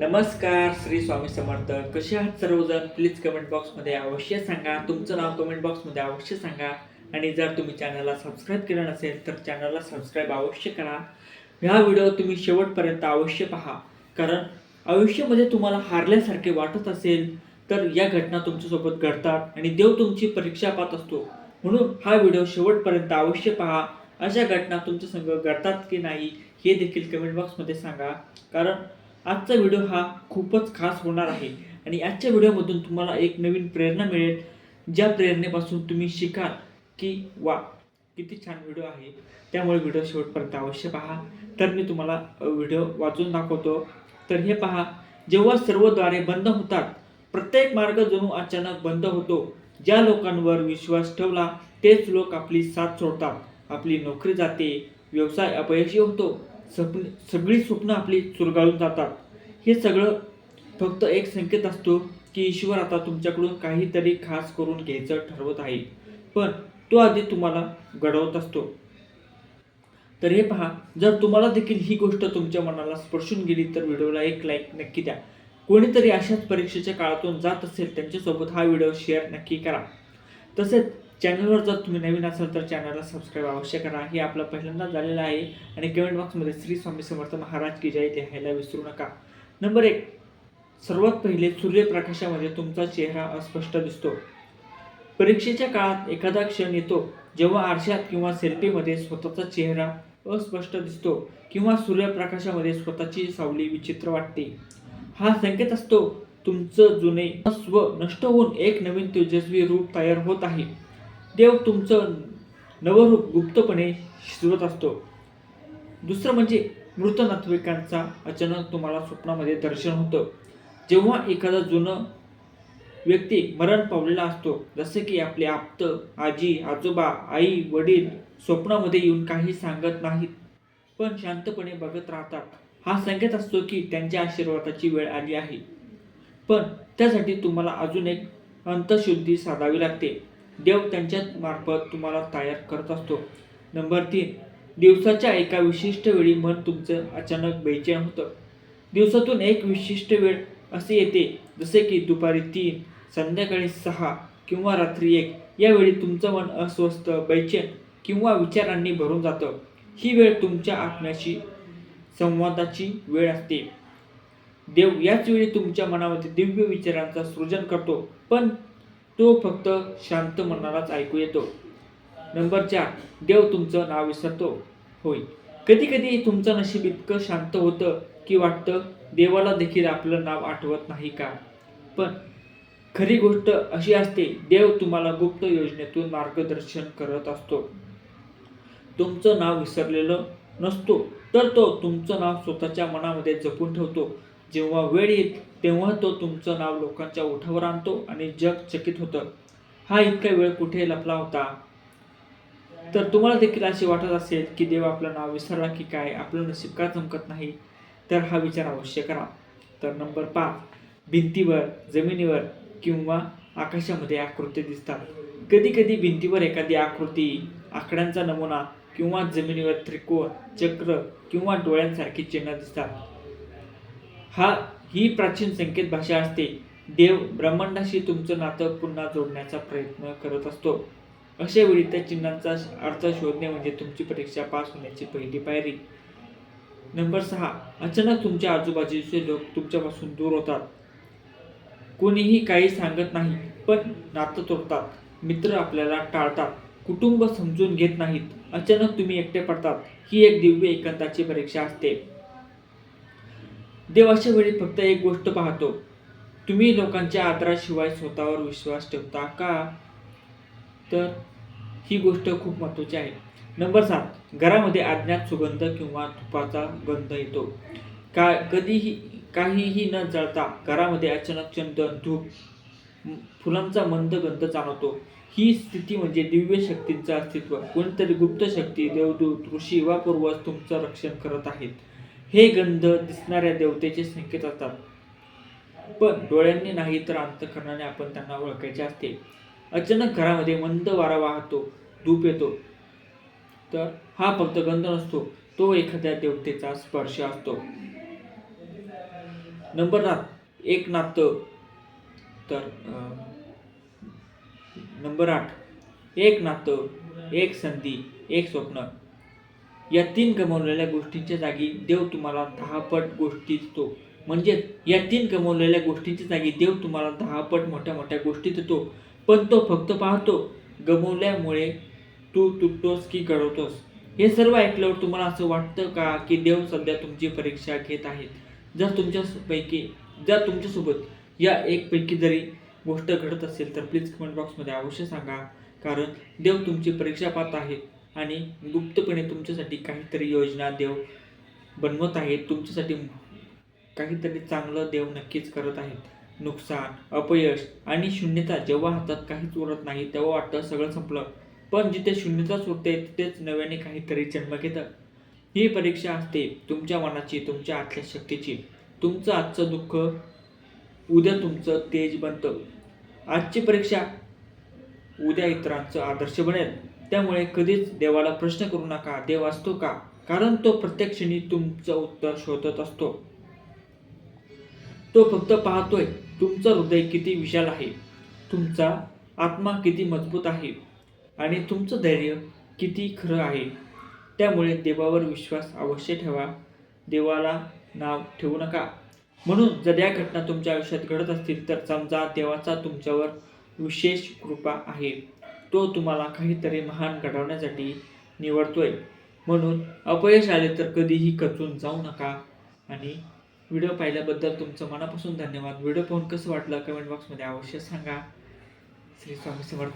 नमस्कार श्री स्वामी समर्थ. कसे आहात सर्वजण? प्लीज कमेंट बॉक्समध्ये अवश्य सांगा. तुमचं नाव कमेंट बॉक्समध्ये अवश्य सांगा. आणि जर तुम्ही चॅनलला सबस्क्राईब केलं नसेल तर चॅनलला सबस्क्राईब अवश्य करा. हा व्हिडिओ तुम्ही शेवटपर्यंत अवश्य पहा. कारण आयुष्यामध्ये तुम्हाला हारल्यासारखे वाटत असेल तर या घटना तुमच्यासोबत घडतात आणि देव तुमची परीक्षा पाहत असतो. म्हणून हा व्हिडिओ शेवटपर्यंत अवश्य पहा. अशा घटना तुमच्या संग घडतात की नाही हे देखील कमेंट बॉक्समध्ये सांगा. कारण आजचा व्हिडिओ हा खूपच खास होणार आहे. आणि आजच्या व्हिडिओमधून तुम्हाला एक नवीन प्रेरणा मिळेल. ज्या प्रेरणेपासून तुम्ही शिकाल की वा किती छान व्हिडिओ आहे. त्यामुळे व्हिडिओ शेवटपर्यंत अवश्य पहा. तर मी तुम्हाला व्हिडिओ वाचून दाखवतो. तर हे पहा जेव्हा सर्वद्वारे बंद होतात प्रत्येक मार्ग जणू अचानक बंद होतो. ज्या लोकांवर विश्वास ठेवला तेच लोक आपली साथ सोडतात. आपली नोकरी जाते व्यवसाय अपयशी होतो. स्वप्न सगळी स्वप्न आपली चुरगाळून जातात. हे सगळं फक्त एक संकेत असतो की ईश्वर आता तुमच्याकडून काहीतरी खास करून घ्यायचं ठरवत आहे. पण तो आधी तुम्हाला घडवत असतो. तर हे पहा जर तुम्हाला देखील ही गोष्ट तुमच्या मनाला स्पर्शून गेली तर व्हिडिओला एक लाईक नक्की द्या. कोणीतरी अशाच परीक्षेच्या काळातून जात असेल त्यांच्यासोबत हा व्हिडिओ शेअर नक्की करा. तसेच चॅनलवर जर तुम्ही नवीन असाल तर चॅनलला सबस्क्राईब अवश्य करा. हे आपलं पहिल्यांदा झालेलं आहे आणि कमेंट बॉक्समध्ये श्री स्वामी समर्थ महाराज की जय लिहायला विसरू नका. नंबर एक सर्वात पहिले सूर्यप्रकाशामध्ये तुमचा चेहरा अस्पष्ट दिसतो. परीक्षेच्या काळात एखादा क्षण येतो जेव्हा आरशात किंवा सेल्फीमध्ये स्वतःचा चेहरा अस्पष्ट दिसतो किंवा सूर्यप्रकाशामध्ये स्वतःची सावली विचित्र वाटते. हा संकेत असतो तुमचं जुने स्व नष्ट होऊन एक नवीन तेजस्वी रूप तयार होत आहे. देव तुमचं नवरूप गुप्तपणे शिजवत असतो. दुसरं म्हणजे मृत नातेवाईकांचा अचानक तुम्हाला स्वप्नामध्ये दर्शन होतं. जेव्हा एखादा जुनं व्यक्ती मरण पावलेला असतो जसे की आपले आप्त आजी आजोबा आई वडील स्वप्नामध्ये येऊन काही सांगत नाहीत पण शांतपणे बघत राहतात. हा संकेत असतो की त्यांच्या आशीर्वादाची वेळ आली आहे. पण त्यासाठी तुम्हाला अजून एक अंतशुद्धी साधावी लागते. देव त्यांच्या मार्फत तुम्हाला तयार करत असतो. नंबर तीन दिवसाच्या एका विशिष्ट वेळी मन तुमचं अचानक बेचैन होतं. दिवसातून एक विशिष्ट वेळ असे येते जसे की दुपारी तीन संध्याकाळी सहा किंवा रात्री एक. यावेळी तुमचं मन अस्वस्थ बैचैन किंवा विचारांनी भरून जातं. ही वेळ तुमच्या आत्म्याशी संवादाची वेळ असते. देव याच वेळी तुमच्या मनामध्ये दिव्य विचारांचा सृजन करतो. पण तो फक्त शांत मनालाच ऐकू येतो. नंबर चार देव तुमचं नाव विसरतो. होय. कधी कधी तुमचं नशीब इतकं शांत होतं की वाटतं देवाला देखील आपलं नाव आठवत नाही का? पण खरी गोष्ट अशी असते देव तुम्हाला गुप्त योजनेतून मार्गदर्शन करत असतो. तुमचं नाव विसरलेलं नसतो तर तो तुमचं नाव स्वतःच्या मनामध्ये जपून ठेवतो. जेव्हा वेळ येईल तेव्हा तो तुमचं नाव लोकांच्या ओठावर आणतो आणि जग चकित होतं. हा इतका वेळ कुठे लपला होता? तर तुम्हाला देखील असे वाटत असेल की देव आपलं नाव विसरला की काय आपलं नशीब का चमकत नाही? तर हा विचार अवश्य करा. तर नंबर पाच भिंतीवर जमिनीवर किंवा आकाशामध्ये आकृती दिसतात. कधी कधी भिंतीवर एखादी आकृती आकड्यांचा नमुना किंवा जमिनीवर त्रिकोण चक्र किंवा डोळ्यांसारखी चिन्ह दिसतात. हा ही प्राचीन संकेत भाषा असते. देव ब्रह्मांडाशी तुमचं नातं पुन्हा जोडण्याचा प्रयत्न करत असतो. अशा वेळी त्या चिन्हांचा अर्थ शोधणे म्हणजे तुमची परीक्षा पास होण्याची पहिली पायरी. नंबर सहा अचानक तुमच्या आजूबाजूचे लोक तुमच्यापासून दूर होतात. कोणीही काही सांगत नाही पण नातं तोडतात. मित्र आपल्याला टाळतात. कुटुंब समजून घेत नाहीत. अचानक तुम्ही एकटे पडतात. ही एक दिव्य एकांताची परीक्षा असते. देवाच्या वेळी फक्त एक गोष्ट पाहतो. तुम्ही लोकांच्या आदराशिवाय स्वतःवर विश्वास ठेवता का? तर ही गोष्ट खूप महत्त्वाची आहे. नंबर सात घरामध्ये अज्ञात सुगंध किंवा तुपाचा गंध येतो. का कधीही काहीही न जळता घरामध्ये अचानक चंदन धूप फुलांचा मंद गंध जाणवतो. ही स्थिती म्हणजे दिव्य शक्तींचं अस्तित्व. कोणतरी गुप्त शक्ती देवदूत ऋषी वा पूर्वज तुमचं रक्षण करत आहेत. हे गंध दिसणाऱ्या देवतेचे संकेत असतात. पण डोळ्यांनी नाही तर अंतकरणाने आपण त्यांना ओळखायचे असते. अचानक घरामध्ये मंद वारा वाहतो धूप येतो. तर हा फक्त गंध नसतो तो एखाद्या देवतेचा स्पर्श असतो. नंबर आठ एक नातं. तर नंबर आठ एक नातं एक संधी एक स्वप्न. या तीन गमावलेल्या गोष्टींच्या जागी देव तुम्हाला दहापट गोष्टी देतो. म्हणजेच या तीन गमावलेल्या गोष्टींच्या जागी देव तुम्हाला दहापट मोठ्या मोठ्या गोष्टी देतो. पण तो फक्त पाहतो गमवल्यामुळे तू तुटतोस की घडवतोस हे सर्व ऐकल्यावर तुम्हाला असं वाटतं का की देव सध्या तुमची परीक्षा घेत आहेत? जर तुमच्यापैकी जर तुमच्यासोबत या एकपैकी जरी गोष्ट घडत असेल तर प्लीज कमेंट बॉक्समध्ये अवश्य सांगा. कारण देव तुमची परीक्षा पाहत आहे. आणि गुप्तपणे तुमच्यासाठी काहीतरी योजना देव बनवत आहेत. तुमच्यासाठी काहीतरी चांगलं देव नक्कीच करत आहेत. नुकसान अपयश आणि शून्यता जेव्हा हातात काहीच उरत नाही तेव्हा वाटतं सगळं संपलं. पण जिथे शून्यताच उरते तिथेच नव्याने काहीतरी जन्म घेतं. ही परीक्षा असते तुमच्या मनाची तुमच्या आतल्या शक्तीची. तुमचं आजचं दुःख उद्या तुमचं तेज बनतं. आजची परीक्षा उद्या इतरांचं आदर्श बनेल. त्यामुळे कधीच देवाला प्रश्न करू नका देव असतो का? कारण तो प्रत्येक क्षणी तुमचं उत्तर शोधत असतो. तो फक्त पाहतोय तुमचं हृदय किती विशाल आहे तुमचा आत्मा किती मजबूत आहे आणि तुमचं धैर्य किती खरं आहे. त्यामुळे देवावर विश्वास अवश्य ठेवा. देवाला नाव ठेवू नका. म्हणून जर या घटना तुमच्या आयुष्यात घडत असतील तर समजा देवाचा तुमच्यावर विशेष कृपा आहे. तो तुम्हाला काहीतरी महान घडवण्यासाठी निवडतोय. म्हणून अपयश आले तर कधीही कचून जाऊ नका. आणि व्हिडिओ पाहिल्याबद्दल तुमचं मनापासून धन्यवाद. व्हिडिओ पाहून कसं वाटलं? कमेंट बॉक्समध्ये अवश्य सांगा. श्री स्वामी समर्थ.